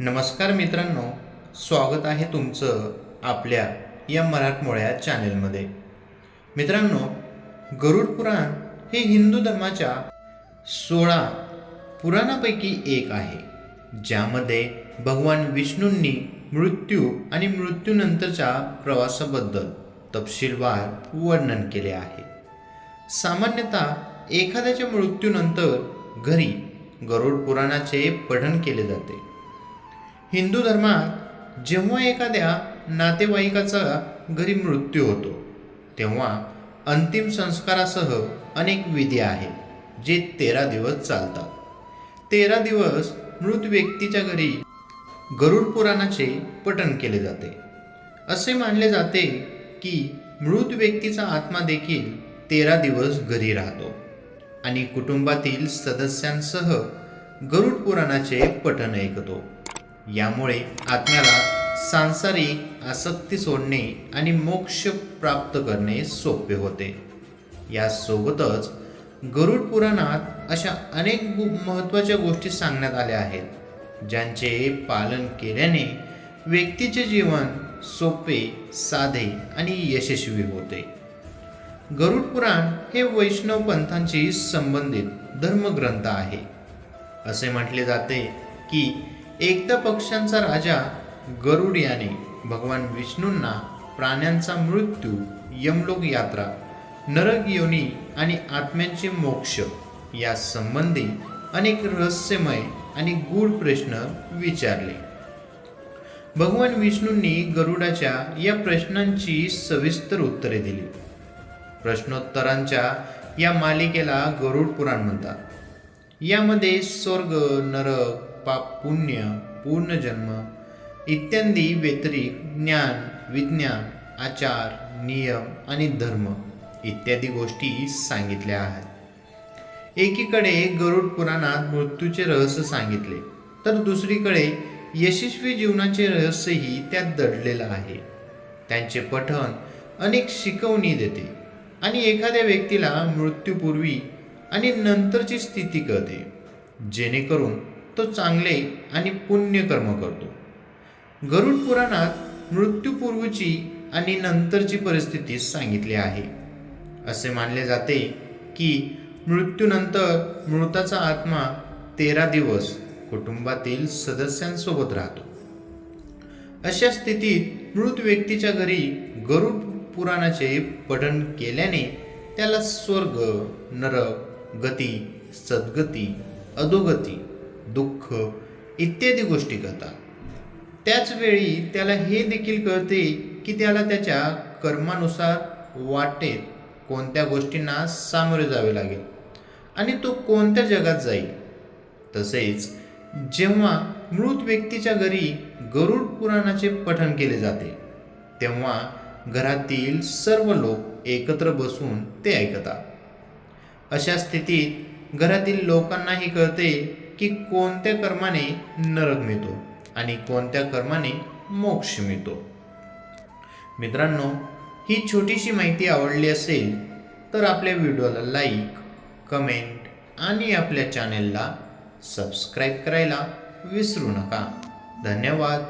नमस्कार मित्रांनो स्वागत आहे तुमचं आपल्या या मराठमोळ्या चॅनेलमध्ये. मित्रांनो गरुड पुराण हे हिंदू धर्माच्या सोळा पुराणापैकी एक आहे ज्यामध्ये भगवान विष्णूंनी मृत्यू आणि मृत्यूनंतरच्या प्रवासाबद्दल तपशीलवार वर्णन केले आहे. सामान्यतः एखाद्याच्या मृत्यूनंतर घरी गरुड पुराणाचे पठण केले जाते. हिंदू धर्मात जेव्हा एखाद्या नातेवाईकाचा घरी मृत्यू होतो तेव्हा अंतिम संस्कारासह अनेक विधी आहेत जे तेरा दिवस चालतात. तेरा दिवस मृत व्यक्तीच्या घरी गरुड पुराणाचे पठण केले जाते. असे मानले जाते की मृत व्यक्तीचा आत्मा देखील तेरा दिवस घरी राहतो आणि कुटुंबातील सदस्यांसह गरुड पुराणाचे पठण ऐकतो. यामुळे आत्म्याला सांसारिक आसक्ती सोडणे आणि मोक्ष प्राप्त करणे सोपे होते. यासोबतच गरुड पुराणात अशा अनेक महत्त्वाच्या गोष्टी सांगण्यात आल्या आहेत ज्यांचे पालन केल्याने व्यक्तीचे जीवन सोपे साधे आणि यशस्वी होते. गरुड पुराण हे वैष्णव पंथांशी संबंधित धर्मग्रंथ आहे. असे म्हटले जाते की एकदा पक्ष्यांचा राजा गरुड याने भगवान विष्णूंना प्राण्यांचा मृत्यू यमलोक यात्रा नरक योनी आणि आत्म्यांचे मोक्ष या संबंधी अनेक रहस्यमय आणि गूढ प्रश्न विचारले. भगवान विष्णूंनी गरुडाच्या या प्रश्नांची सविस्तर उत्तरे दिली. प्रश्नोत्तरांच्या या मालिकेला गरुड पुराण म्हणतात. यामध्ये स्वर्ग नरक पाप पुण्य पूर्णजन्म इत्यादी व्यतिरिक्त ज्ञान विज्ञान आचार नियम आणि धर्म इत्यादी गोष्टी सांगितल्या आहेत. एकीकडे गरुड पुराणात मृत्यूचे रहस्य सांगितले तर दुसरीकडे यशस्वी जीवनाचे रहस्यही त्यात दडलेलं आहे. त्यांचे पठण अनेक शिकवणी देते आणि एखाद्या व्यक्तीला मृत्यूपूर्वी आणि नंतरची स्थिती कळते. जेणेकरून तो चांगले आणि पुण्य कर्म करतो. गरुड पुराणात मृत्यूपूर्वीची आणि नंतरची परिस्थिती सांगितली आहे. असे मानले जाते की मृत्यूनंतर मृताचा आत्मा तेरा दिवस कुटुंबातील सदस्यांसोबत राहतो. अशा स्थितीत मृत व्यक्तीच्या घरी गरुड पुराणाचे पठण केल्याने त्याला स्वर्ग नरक गती सद्गती अधोगती दुःख इत्यादी गोष्टी कळतात त्याचवेळी त्याला हे देखील कळते की त्याला त्याच्या कर्मानुसार वाटेत कोणत्या गोष्टींना सामोरे जावे लागेल आणि तो कोणत्या जगात जाईल. तसेच जेव्हा मृत व्यक्तीच्या घरी गरुड पुराणाचे पठण केले जाते तेव्हा घरातील सर्व लोक एकत्र बसून ते ऐकतात. अशा स्थितीत घरातील लोकांनाही कळते की कोणत्या कर्माने नरक मिळतो आणि कोणत्या कर्माने मोक्ष मिळतो. मित्रांनो ही छोटीशी माहिती आवडली असेल तर आपल्या व्हिडिओला लाईक कमेंट आणि आपल्या चॅनेलला सबस्क्राईब करायला विसरू नका. धन्यवाद.